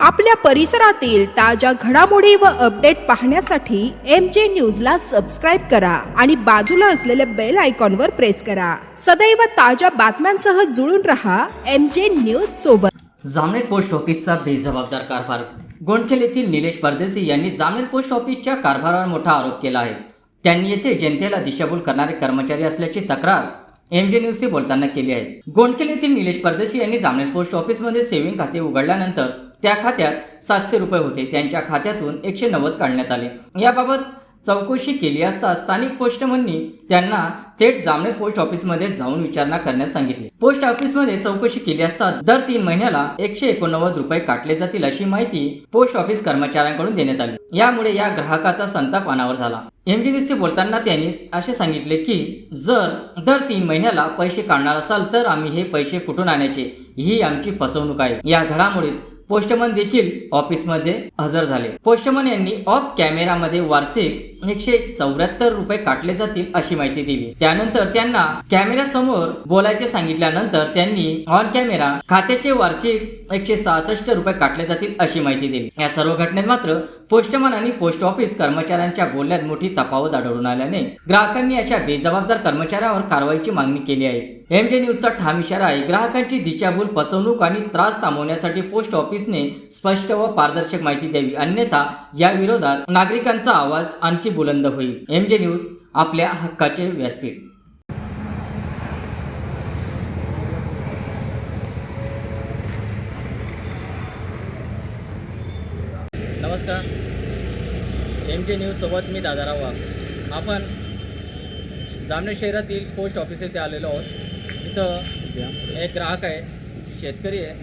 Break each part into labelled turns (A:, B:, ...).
A: आपल्या परिसरातील ताज्या घडामोडी व अपडेट पाहण्यासाठी एम जे न्यूजला सबस्क्राईब करा आणि बाजूला असलेल्या बेल आयकॉनवर प्रेस करा. सदैव ताज्या बातम्यांसह जुळून रहा एम जे न्यूज सोबत.
B: जामनेर पोस्ट ऑफिसचा बेजबाबदार कारभार. गोंडखेल येथील निलेश परदेसी यांनी जामनेर पोस्ट ऑफिसच्या कारभारावर मोठा आरोप केला आहे. त्यांनी येथे जनतेला दिशाभूल करणारे कर्मचारी असल्याची तक्रार एम जे न्यूजशी बोलताना केली आहे. गोंडकेल येथील निलेश परदेशी यांनी जामनेर पोस्ट ऑफिसमध्ये सेव्हिंग खाते उघडल्यानंतर त्या खात्यात सातशे रुपये होते. त्यांच्या खात्यातून एकशे नव्वद काढण्यात आले. याबाबत चौकशी केली असता स्थानिक पोस्टमननी त्यांना थेट जामनेर पोस्ट ऑफिसमध्ये जाऊन विचारणा करण्यास सांगितले. पोस्ट ऑफिसमध्ये चौकशी केली असता दर तीन महिन्याला एकशे एकोणनव्वद रुपये काटले जातील अशी माहिती पोस्ट ऑफिस कर्मचाऱ्यांकडून देण्यात आली. यामुळे या ग्राहकाचा संताप अनावर झाला. एमजी न्यूजशी बोलताना त्यांनी असे सांगितले की जर दर तीन महिन्याला पैसे काढणार असाल तर आम्ही हे पैसे कुठून आणायचे? ही आमची फसवणूक आहे. या घडामोडीत पोस्टमन देखील ऑफिसमध्ये हजर झाले. पोस्टमन यांनी ऑफ कॅमेरामध्ये वार्षिक एकशे चौऱ्याहत्तर रुपये काटले जातील अशी माहिती दिली. त्यानंतर त्यांना कॅमेऱ्यासमोर बोलायचे सांगितल्यानंतर त्यांनी ऑन कॅमेरा खात्याचे वार्षिक एकशे सहासष्ट रुपये काटले जातील अशी माहिती दिली. या सर्व घटनेत मात्र पोस्टमन आणि पोस्ट ऑफिस कर्मचाऱ्यांच्या बोलण्यात मोठी तफावत आढळून आल्याने ग्राहकांनी अशा बेजबाबदार कर्मचाऱ्यांवर कारवाईची मागणी केली आहे. एमजे न्यूजचा ठाम इशारा आहे. ग्राहकांची दिशाभूल फसवणूक आणि त्रास थांबवण्यासाठी पोस्ट ऑफिसने स्पष्ट व पारदर्शक माहिती द्यावी. अन्यथा या विरोधात नागरिकांचा आवाज आणखी बुलंद होईल. एमजे न्यूज आपल्या हक्काचे व्यासपीठ. नमस्कार एम के न्यूजसोबत मी दादाराव वाघ आपण जामनेर शहरातील पोस्ट ऑफिस येथे आलेलो आहोत. इथं एक ग्राहक आहे शेतकरी आहे.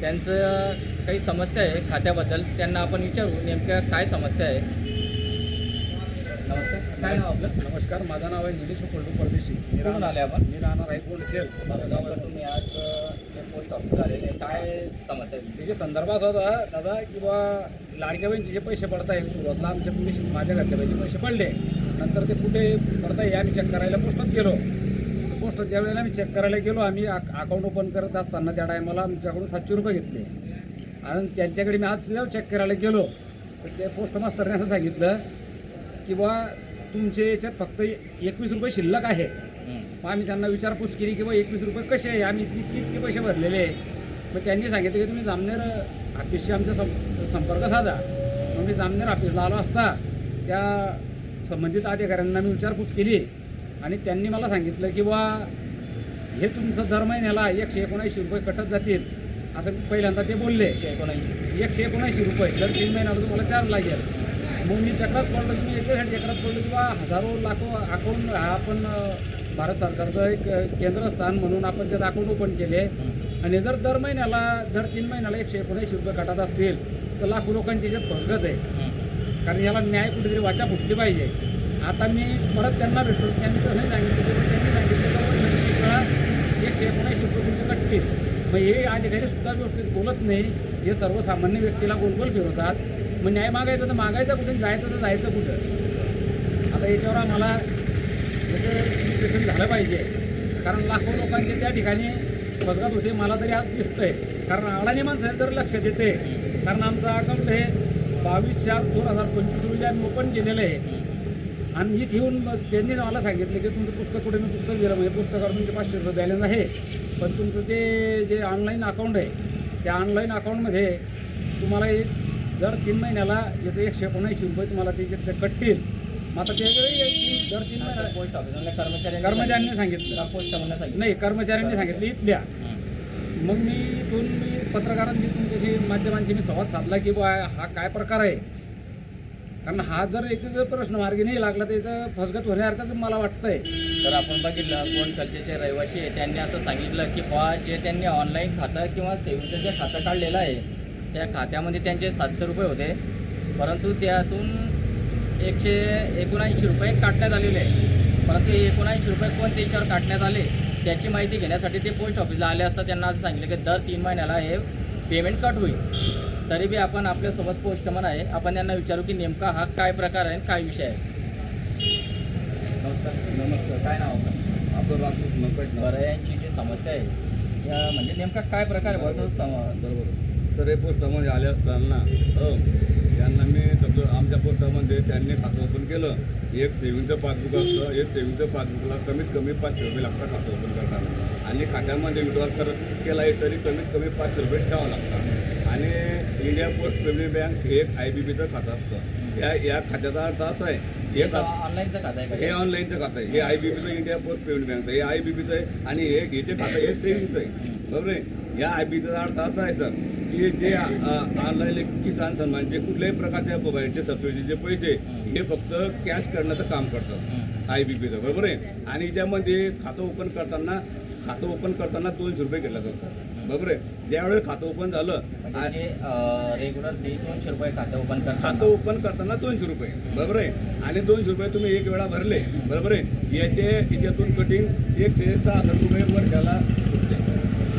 B: त्यांचं काही समस्या आहे खात्याबद्दल. त्यांना आपण विचारू नेमक्या काय समस्या आहे. काय नाव आपलं?
C: नमस्कार माझं नाव आहे निलेश पल्लू परदेशी. मी राहणार
B: आले आपण?
C: मी राहणार आहे कोण खेळ
B: माझं गाव तुम्ही आज पोस्ट ऑफिस आलेले काय समस्या
C: त्याच्या संदर्भात होता दादा किंवा लाडक्या बहिणीचे जे पैसे पडत आहे सुरुवातला आमच्या पैसे माझ्या घरच्या पैसे पैसे पडले. नंतर ते कुठे पडत आहे आम्ही चेक करायला पोस्टात गेलो. पोस्टात ज्या वेळेला आम्ही चेक करायला गेलो आम्ही अकाउंट ओपन करत असताना त्या टायमाला आमच्याकडून सातशे रुपये घेतले. आणि त्यांच्याकडे मी आज चेक करायला गेलो. तर ते पोस्ट मास्तरने असं सांगितलं की बा तुमचे याच्यात फक्त एकवीस रुपये शिल्लक आहे. मग आम्ही त्यांना विचारपूस केली की बा एकवीस रुपये कसे आहे? आम्ही इतके इतके पैसे भरलेले आहे. मग त्यांनी सांगितलं की तुम्ही जामनेर ऑफिसशी आमचा सं संपर्क साधा. मग मी जामनेर ऑफिसला आलो असता त्या संबंधित अधिकाऱ्यांना मी विचारपूस केली आणि त्यांनी मला सांगितलं की बा हे तुमचं दर महिन्याला एकशे एकोणऐंशी रुपये कटत जातील. असं पहिल्यांदा ते बोलले.
B: एकशे एकोणऐंशी.
C: एकशे एकोणऐंशी रुपये दर तीन महिन्याला तुम्हाला चार लागेल. मग मी चक्रात पडलो की मी याच्यासाठी चक्रात पडलो की बा हजारो लाखो अकाउंट हा आपण भारत सरकारचं एक केंद्रस्थान म्हणून आपण त्यात अकाउंट ओपन केले. आणि जर दर महिन्याला दर तीन महिन्याला एकशे एकोणऐंशी रुपये कटात असतील तर लाखो लोकांची याच्यात फसगत आहे. कारण याला न्याय कुठेतरी वाचा फुटली पाहिजे. आता मी परत त्यांना भेटलो त्यांनी तसं सांगितलं त्यांनी सांगितलं एकशे एकोणऐंशी रुपये तुमचे कटतील. मग हे अधिकारी सुद्धा व्यवस्थित बोलत नाही. हे सर्वसामान्य व्यक्तीला गोलगोल फिरवतात. मग न्याय मागायचं तर मागायचं कुठे जायचं तर जायचं कुठं? आता याच्यावर आम्हाला याचं विश्लेषण झालं पाहिजे. कारण लाखो लोकांचे त्या ठिकाणी फसगत होते. मला तरी आज दिसतंय. कारण अडाणी माणसं तर लक्ष देते. कारण आमचं अकाउंट हे बावीस चार दोन हजार पंचवीस रोजी आम्ही ओपन केलेलं आहे. आणि इथे येऊन त्यांनी मला सांगितलं की तुमचं पुस्तक कुठे? मी पुस्तक दिलं. म्हणजे पुस्तकावर तुमचे पाचशे रुपये बॅलन्स आहे. पण तुमचं ते जे ऑनलाईन अकाउंट आहे त्या ऑनलाईन अकाउंटमध्ये तुम्हाला एक दर तीन महिन्याला याचं एकशे एकोणऐंशी रुपये तुम्हाला ते ते कटतील. मग आता ते दर तीन महिन्याला
B: पोस्ट ऑफिसमधल्या कर्मचारी
C: कर्मचाऱ्यांनी सांगितलं.
B: पोस्ट म्हणून सांगितलं.
C: नाही कर्मचाऱ्यांनी सांगितलं इथल्या. मग मी इथून मी पत्रकारांची तुमच्याशी माध्यमांशी मी संवाद साधला की बा हा काय प्रकार आहे? कारण हा जर एक जर प्रश्न मार्गी नाही लागला तर याचं फसगत होण्यासारखंच मला वाटतंय.
B: तर आपण बघितलं कोण कल्चरचे रहिवासी आहे त्यांनी असं सांगितलं की बा जे त्यांनी ऑनलाईन खातं किंवा सेव्हिंगचं जे खातं काढलेलं आहे त्या खात्यामध्ये त्यांचे सातशे रुपये होते. परंतु त्यातून एकशे एकोणऐंशी रुपये काटण्यात आलेले आहे परंतु हे एकोणऐंशी रुपये कोणत्या याच्यावर काटण्यात आले त्याची माहिती घेण्यासाठी ते पोस्ट ऑफिसला आले असता त्यांना असं सांगितलं की दर तीन महिन्याला हे पेमेंट कट होईल. तरी बी आपण आपल्यासोबत पोस्टमन आहे. आपण त्यांना विचारू की नेमका हा काय प्रकार आहे काय विषय आहे? नमस्कार.
D: नमस्कार.
B: काय नाव आपलं? बरं यांची जी समस्या आहे या म्हणजे नेमका काय प्रकार आहे? बरं सम
D: बरोबर. सर हे पोस्टामध्ये आले असताना हो यांना मी समजा आमच्या पोस्टामध्ये त्यांनी खातं ओपन केलं. एक सेविंगचं पासबुक असतं एक सेविंगचं पासबुकला कमीत कमी पाचशे रुपये लागतात खातं ओपन करताना. आणि खात्यामध्ये विड्रॉल कर केला आहे तरी कमीत कमी पाचशे रुपये ठेवावं लागतात. आणि इंडिया पोस्ट पेमेंट बँक हे एक आय बी बीचं खातं असतं. या या खात्याचा अर्थ असा आहे हे
B: ऑनलाईनचं खातं आहे
D: हे ऑनलाईनचं खातं आहे. हे आय बी बीचं इंडिया पोस्ट पेमेंट बँकचं हे आय बी बीचं आहे. आणि हे घेते खातं हे सेविंगचं आहे. बरोबर आहे? या आय बीचा अर्थ असा आहे सर की जे ऑनलाईन किसान सन्मानचे कुठल्याही प्रकारच्या मोबाईलचे सबसिडीचे पैसे हे फक्त कॅश करण्याचं काम करतात. आय बी बीचं बरोबर आहे? आणि याच्यामध्ये खातं ओपन करताना खातं ओपन करताना दोनशे रुपये घेतला जातो बरोबर आहे? ज्यावेळेस खातं ओपन झालं
B: म्हणजे रेग्युलर ते दोनशे रुपये खातं ओपन
D: खातं
B: करतात
D: ओपन करताना दोनशे रुपये बरोबर आहे? आणि दोनशे रुपये तुम्ही एक वेळा भरले बरोबर आहे? याचे याच्यातून कटिंग एकशे सहासष्ट रुपये वर्षाला.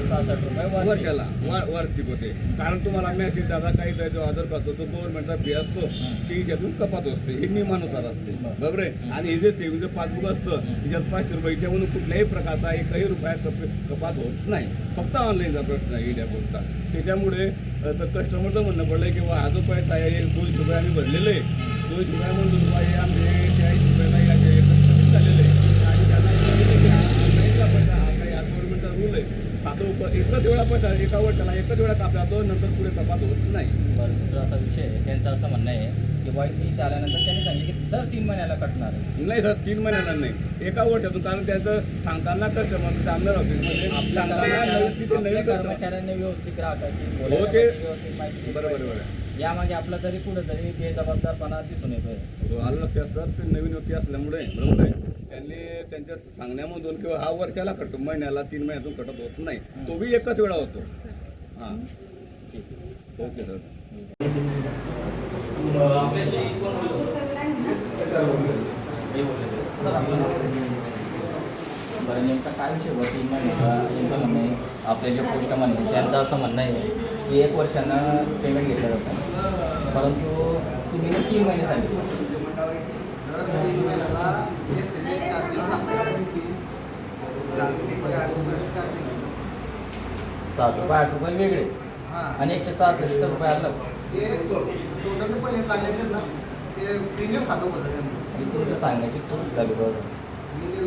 B: सहासष्ट रुपये वर्षी.
D: वर्षाला वार्षिक होते. कारण तुम्हाला मेसेज दादा काही जो आधार करतो तो गव्हर्नमेंटचा फी असतो. ती याच्यातून कपात असते. हे नियमानुसार असते. बरोबर आहे? आणि हे जे सेविंगचं पासबुक असतं त्याच्यात पाचशे रुपयाच्या म्हणून कुठल्याही प्रकारचा एकही रुपया कप कपात होत नाही. फक्त ऑनलाईनचा प्रश्न आहे पोस्टचा त्याच्यामुळे तर कस्टमरचं म्हणणं पडलं की हा जो पैसा आहे दोनशे रुपये आम्ही भरलेले आहे. दोनशे रुपयामधून रुपये आमचे चाळीस रुपयाला झालेले आहे आणि त्यांना सांगितलं की हा ऑनलाईनचा पैसा हा काही आज गव्हर्नमेंटचा रूल उप एकच वेळा पैसा एका वर्षाला एकच वेळा कापला जातो नंतर पुढे कपात होत नाही.
B: बरं दुसरा असा विषय आहे. त्यांचं असं म्हणणं आहे की वाईट इथे आल्यानंतर त्यांनी सांगितलं की दर तीन महिन्याला कटणार
D: नाही सर तीन महिन्याला नाही. एका वर्षातून कारण त्याचं सांगताना
B: कर्मचाऱ्या-
D: नवीन
B: आपल्या
D: customer-
B: कर्मचाऱ्यांनी व्यवस्थित ग्राहकाची
D: हो, ते-
B: व्यवस्थित माहिती
D: बरोबर. बरोबर.
B: यामागे आपला तरी कुठंतरी बेजबाबदारपणा दिसून येतोय.
D: हो, आलं लक्षात सर. ते नवीन व्यक्ती असल्यामुळे बरोबर आहे. त्यांनी त्यांच्या सांगण्यामधून किंवा हा वर्षाला कटतो महिन्याला तीन महिन्यातून कटत होत नाही. तो बी एकच वेळा होतो. हां. Okay sir.
B: हे बरं नेमका काय विषय होता? आहे आपले जे पोस्ट म्हणे त्यांचं असं म्हणणं आहे की एक वर्षानं पेमेंट घेतलं जातं. परंतु तुम्ही तीन महिने सांगितले. सात रुपये आठ रुपये वेगळे. आणि एकशे सहासष्ट रुपये अलग तुमचं सांगण्याची चूक झाली बरोबर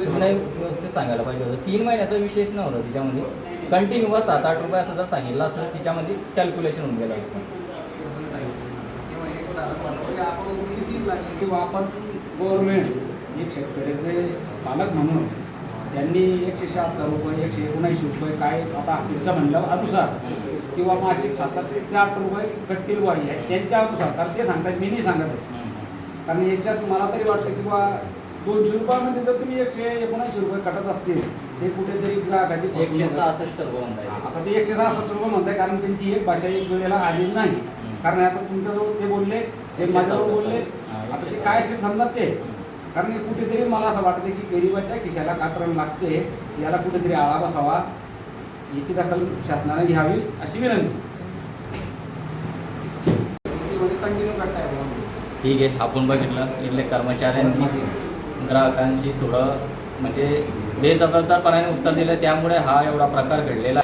B: तुम्ही नाही व्यवस्थित सांगायला पाहिजे होतं. तीन महिन्याचा विशेष नव्हता तिच्यामध्ये. कंटिन्यू सात आठ रुपये असं जर सांगितलं असतं तर तिच्यामध्ये कॅल्क्युलेशन होऊन गेलं असतं.
C: किंवा आपण गव्हर्नमेंट एक शेतकऱ्याचे पालक म्हणून त्यांनी एकशे शहात्तर रुपये एकशे एकोणऐंशी रुपये काय आता तुमच्या म्हणल्या अनुसार किंवा मासिक सात ते आठ रुपये कट्टील वाढी आहे त्यांच्या अनुसार कारण ते सांगतात मी नाही सांगत आहे. कारण याच्यात मला तरी वाटतं की बा दोनशे रुपयामध्ये जर तुम्ही एकशे एकोणऐंशी रुपये कटत असतील ते कुठेतरी ग्राहकाची
B: एकशे. सहासष्ट रुपये म्हणताय
C: आता ते एकशे सहासष्ट रुपये म्हणताय कारण त्यांची एक भाषा एक वेळेला आलेली नाही. कारण आता तुमच्याजवळ ते बोलले हे माझ्याजवळ बोलले आता ते काय असेल समजा ते. कारण हे कुठेतरी मला असं वाटतं की गरिबाच्या खिशाला कातरण लागते याला कुठेतरी आळा बसावा याची दखल शासनाने घ्यावी अशी विनंती.
B: ठीक आहे आपण बघितलं इथले कर्मचाऱ्यांनी ग्राहकांशी थोडं म्हणजे बेजबाबदारपणाने उत्तर दिलं त्यामुळे हा एवढा प्रकार घडलेला